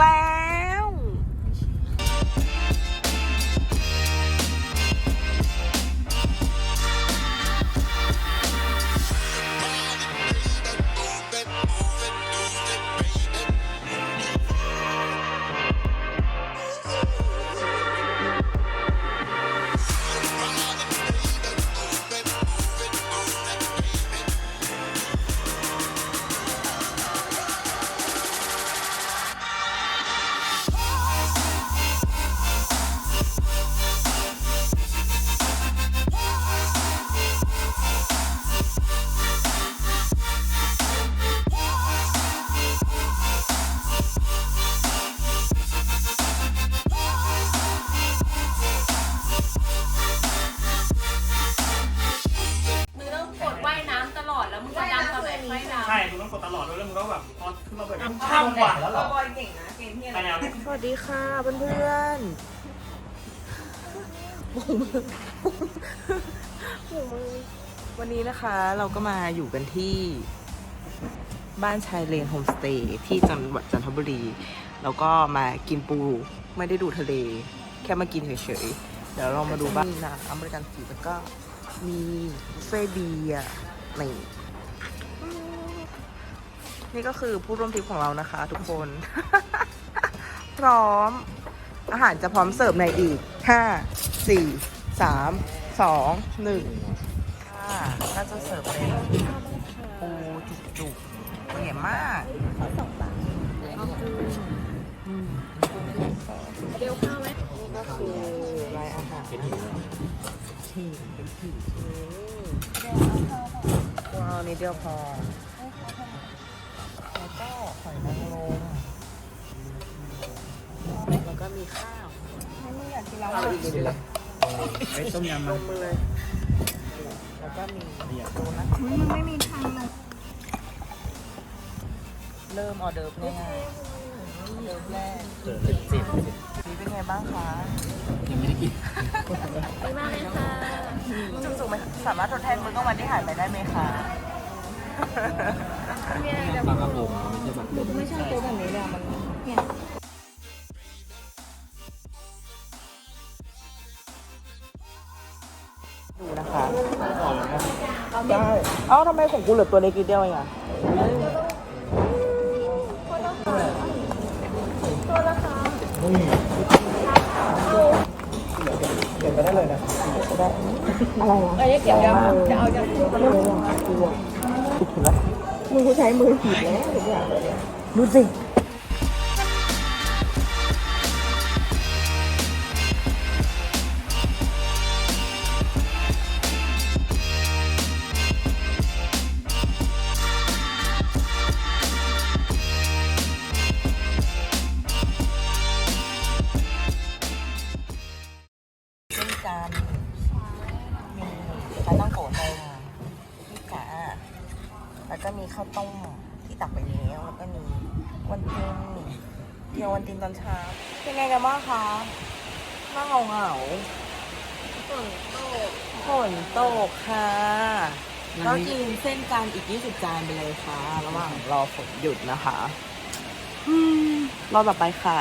แล้ น้ำใช่มึงต้องกดตลอดด้วยแล้วมึงก็แบบพอขึ้นมาเปิดข้ามกว่าแล้วหรอบอยเก่งนะเกมที่อะใครไรเนี่ยสวัสดีค่ะเพื่อนๆบุ้งมือบุ้งมือวันนี้นะคะเราก็มาอยู่กันที่บ้านชายเลนโฮมสเตย์ที่จังหวัดจันทบุรี แล้วก็มากินปูไม่ได้ดูทะเล แค่มากินเฉยๆ เดี๋ยวเรามาดูบ้านนะอเมริกันสีแล้วก็มีบุฟเฟ่ต์เบียร์นี่ นี่ก็คือผู้ร่วมทริปของเรานะคะ ทุกคน พร้อม อาหารจะพร้อมเสิร์ฟในอีก 5 4 3 2 1ค่ะก็จะเสิร์ฟเป็นปูจุกๆตัวใหญ่มากเดี๋ยวข้าวไหมนี่ก็คือรายอาหารเป็นหินหินเป็นหินว้าวนิดเดียวพอ ก็หอยนางรมแล้วก็มีข้าวเอาอีกนิดเดียวไอ้ต้มยำลมันงมือเลย แล้วก็มีโดนัทมันไม่มีทางลงเริ่มออเดิร์ฟง่ายๆออเดิร์แรกสิบสิบนี่เป็นไงบ้างคะยังไม่ได้กินดีมากเลยค่ะจุกๆไหมสามารถทดแทนมื้อกลางวันที่หายไปได้ไหมคะปลากรจะพง นะคะได้เอ้าทำไมของกูเหลือตัวเล็กนิดเดียวเองอะเก็บไปได้เลยนะได้อะไรนะเอ้ยเก็บยังจะเอาจะมึงกูใช้มือหีบแล้วดูสิ ก็มีข้าวต้มที่ตักไปแล้วแล้วก็มีวันตินเดี๋ยววันตินตอนเช้าเป็นไงกันบ้างคะน้าเหงาเหงาฝนตกฝนตกค่ะก็กินเส้นจานอีก 20 จานไปเลยค่ะ ระหว่างรอฝนหยุดนะคะ รอต่อไปค่ะ